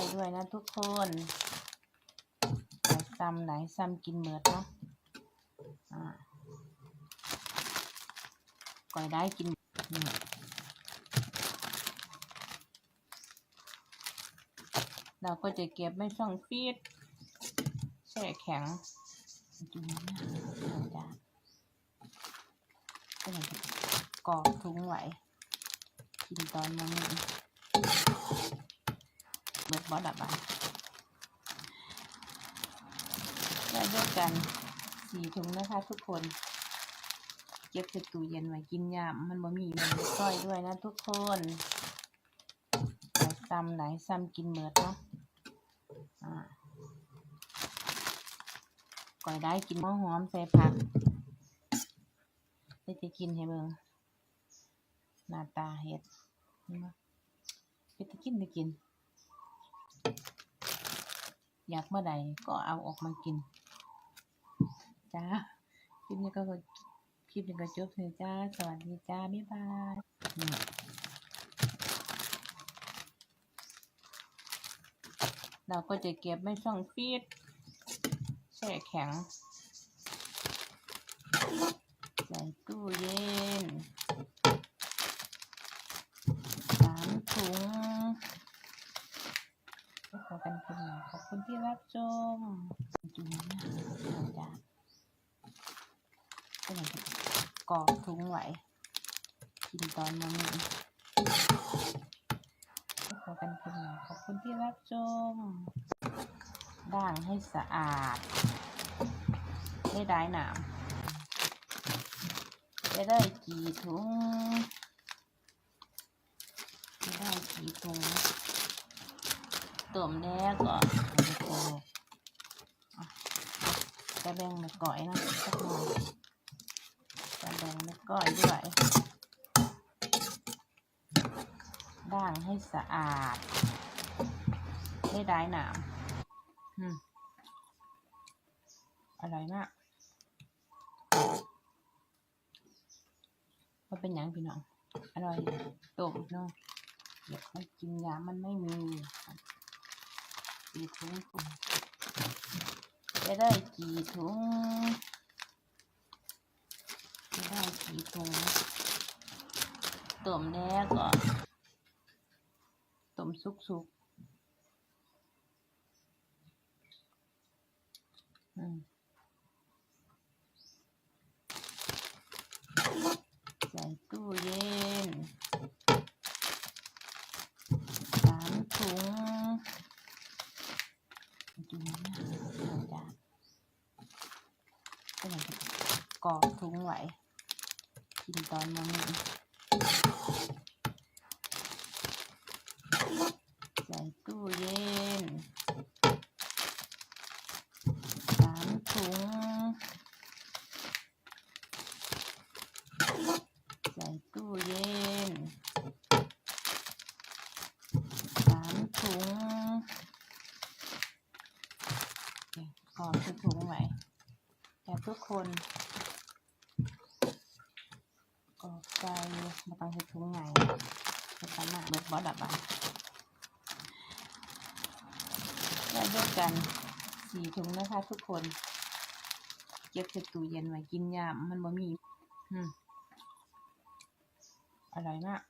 อยด้วยนะทุกคนไหนซ้ำไหนซ้ำกินเหมือดเนาะอ่าก่อยได้กินนี่เราก็จะเก็บไม่ช่องฟีดแช่แข็งดูนะเราจะก็เลยจะกรอกทุงไหวกินตอนมันนี่ เบิดบอดับบานแล้วด้วยกันสี่ถุงนะคะทุกคนเก็บใส่ตู้เย็นไว้กินยามมันบ่มีมันก้อยด้วยนะทุกคนไหนซ้ำไหนซ้ำกินเบิดเนาะอ่าก่อยได้กินหัวหอมใส่ผักได้จะกินให้เบิ่งหน้าตาเห็ดเห็นบ่ไปจะกินไปกิน อยากเมื่อใดก็เอาออกมากิน จ้า คลิปนี้ก็คลิปนี้ก็จบเลยจ้า สวัสดีจ้า บ๊ายบายเราก็จะเก็บไม่ช่องฟีดแช่แข็ง ใส่ตู้เย็นสามถุงก็ขอกันเพียงหน่อยขอบคุณ ที่รับชมจุ๊นะเราจะก็เลยกรอกถุงไว้กินตอนมันนี่ก็ขอกันเพียงหน่อยขอบคุณที่รับชมด่างให้สะอาดไม่ได้หนามจะได้กี่ถุงจะได้กี่ถุง ต้มแล้วก็เอาไปโขลกอะจะแบ่งมาก่อยนะสักหน่อยจะแบ่งมาก่อยด้วยด่างให้สะอาดไม่ได้หนามอืมอร่อยมากมันเป็นอย่างพี่น้อง อร่อยต้มเนาะเดี๋ยวมันกินยามันไม่มี กี่ถุงจะได้กี่ถุงจะได้กี่ถุงต้มแล้วก็ต้มสุกๆอืม ใส่ตู้เย็นสามถุงดูนะเราจะก็เลยจะกรอก ถุงไหวกินตอนมันนี่ใส่ตู้เย็นสามถุง ใส่ตู้เย็นสามถุงโอเคกรอถุงไหวแต่ทุกคน ดบอดับบานแล้วด้วยกันสี่ถุงนะคะทุกคน เก็บใส่ตู้เย็นไว้กินยามมันบ่มีอืมอร่อยมาก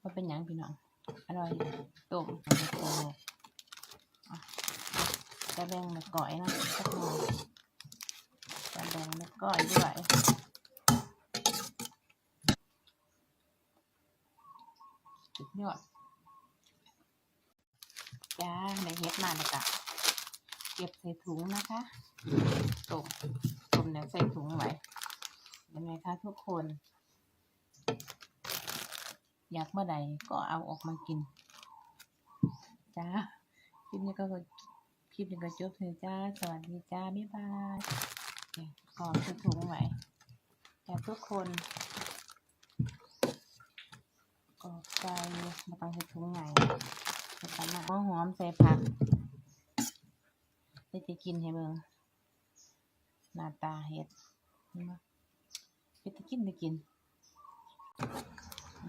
ว่าเป็นหยังพี่น้อง อร่อยต้มโอ้อ่แบ่งมาก่อยนะสักหน่อย จะแบ่งมาก่อยด้วยสุดยอดจ้าในเฮ็ดมาเลยจ้ะเก็บใส่ถุงนะคะต้มต้มแล้วใส่ถุงไว้เห็นไหมคะทุกคน อยากเมื่อใดก็เอาออกมากิน จ้าคลิปนี้ก็คลิปนี้ก็จบเลยจ้า สวัสดีจ้า บ๊ายบาย ขอชุดถุงไว้แต่ทุกคนกอกใจมาต้งใส่ถุงไหนใส่ตะมาหัวหอมใส่ผักได้จะกินให้เบิ่งหน้าตาเห็ดนไหมไปตะกินไปกินอืม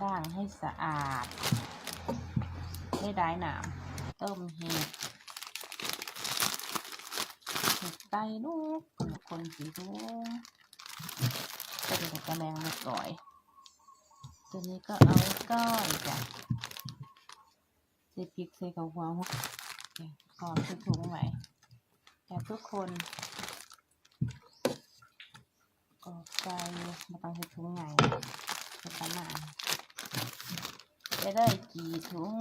ล้างให้สะอาด ได้ได้หนามต้มเห็ด เห็ดไตลูกคนสีลูกก็จะกระแมงมาก่อย ตัวนี้ก็เอาก้อยจ้ะใส่พริกใส่กระหัวหัวหอมใส่ถุงไว้แต่ทุกคนออกใจมาต้งใส่ถุงไงใส่ประมาณจะได้กี่ถุง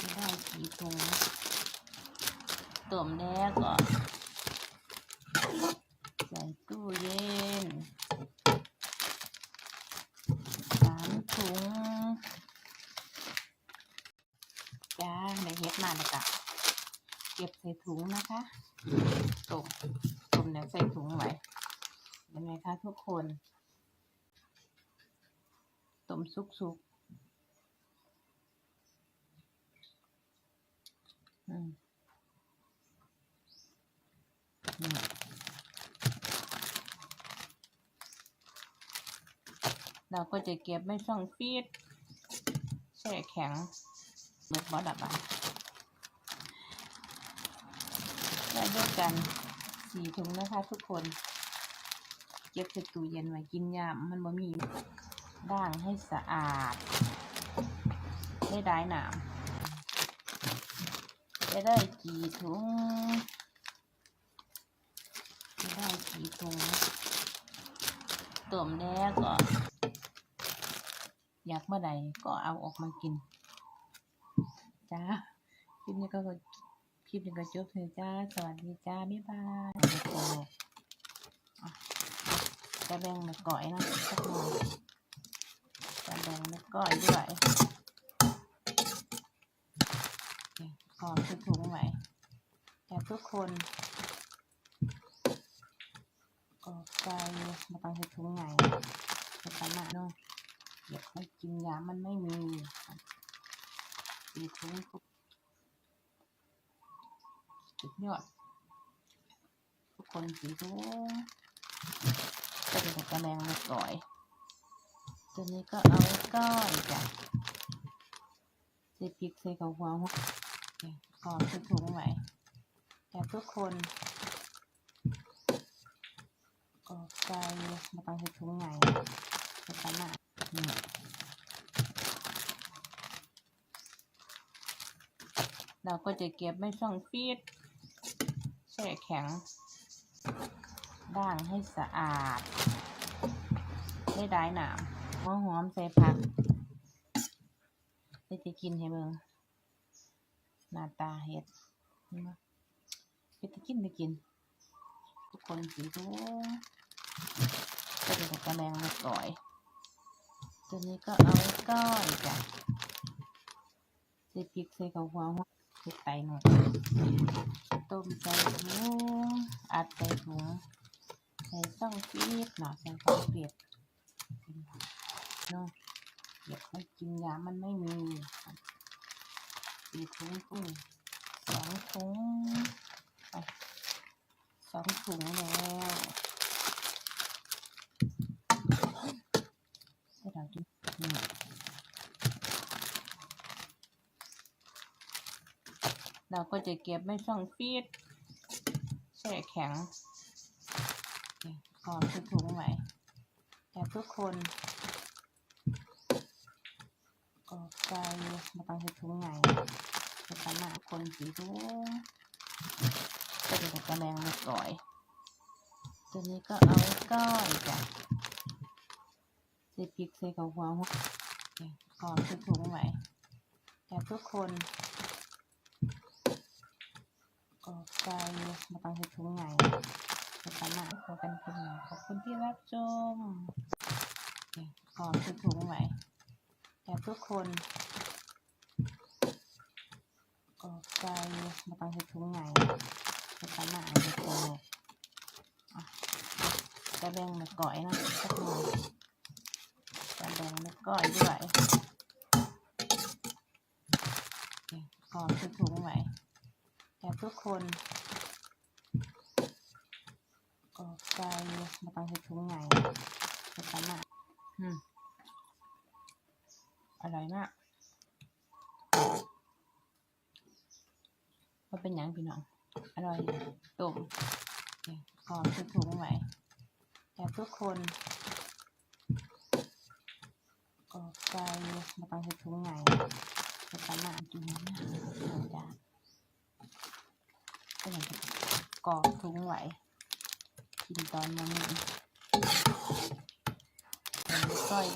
จะได้กี่ถุง ต้มแล้วก็ ใส่ตู้เย็นสามถุงจ้าในเฮ็ดมาเลยจ้ะเก็บใส่ถุงนะคะตุ่มตุ่มเนี่ยใส่ถุงไว้เห็นไหมคะทุกคนตุ่มสุกๆอืมนี่ เราก็จะเก็บไม่ช่องฟีดแช่แข็งเบิดบอดับอะได้ด้วยกันสี่ถุงนะคะทุกคน เก็บใส่ตู้เย็นไว้กินยามมันบ่มีด่างให้สะอาด ได้ได้หนามจะได้กี่ถุง ได้กี่ถุงต้มแล้วก็ อยากเมื่อใดก็เอาออกมากิน จ้า คลิปนี้ก็คลิปนี้ก็จบเลยจ้า สวัสดีจ้า บ๊ายบายโอ้จะแบ่งมาก่อยนะสักหน่อยจะแบ่งมาก่อยด้วยขอคือถุงไว้แต่ทุกคนออกใจ มาต้องใช้ถุงไงเป็นปัญหาเนาะเก็บไว้กินยามันไม่มีสีทุ้งทุกสุดยอดทุกคนสีทุ้งก็จะกระแมงมาก่อยตัวนี้ก็เอาก้อยจ้ะใส่พริกใส่กระหัวหัวหอมใส่ถุงไว้แต่ทุกคน ออกใจมาตั้งใส่ถุงไงเป็นปัญหานี่เราก็จะเก็บไม่ช่องฟีดแช่แข็งด่างให้สะอาด ได้ได้หนามหัวหอมใส่ผักได้จะกินให้เบิ่งหน้าตาเห็ดเห็นไหมไปจะกินไปกิน ทุกคนสีทุ กก็จะกระแมงมาก่อยตัวนี้ก็เอาก้อยจ้ะใส่พริกใส่กระหัวหัวใส่ไก่หน่อยต้มใส่ถุงอัดใส่ถุงใส่ซ่องฟีดหน่อใส่ซ่องฟีดเนาะเก็บไว้กินยามันไม่มีสี่ถุงกุ้งสองถุงไปสองถุงแล้วให้เราดูนี่ เราก็จะเก็บไม่ช่องฟีดแช่แข็งหอมใส่ถุงไว้แต่ทุกคนออกใจมาต้งถุงไงเป็นปัญหาคนสีทุงก็จะกระแมงมาก่อยตัวนี้ก็เอาก้อยจ้ะใส่พริกใส่กระหัวหัวหอมใส่ถุงไว้แต่ทุกคน ออกใจมาต้องใช้ถุงไงเป็นปัญหาขอกันคุณหมขอบคุณที่รับชมขอใช้ถุงไว้แต่ทุกคนออกใจมาต้องใช้ถุงไงเป็นปัญหาในตัวอะจะแบ่งมาก่อยนะสักหน่อยจะแบ่งมาก่อยด้วยขอใช้ถุงไว้แต่ทุกคนออกใจมาต้องใช้ถุงไงเป็นปัญหาอืมอร่อยมากว่าเป็นหยังพี่น้อง อร่อยต้มหอมทุกถุงไว้แต่ทุกคนกรอกใจมาต้องใช้ถุงไงจะตามารถกินนะเราจะก็อย่างที่ กรอกถุงไหวกินตอนนี้เป็นก้อย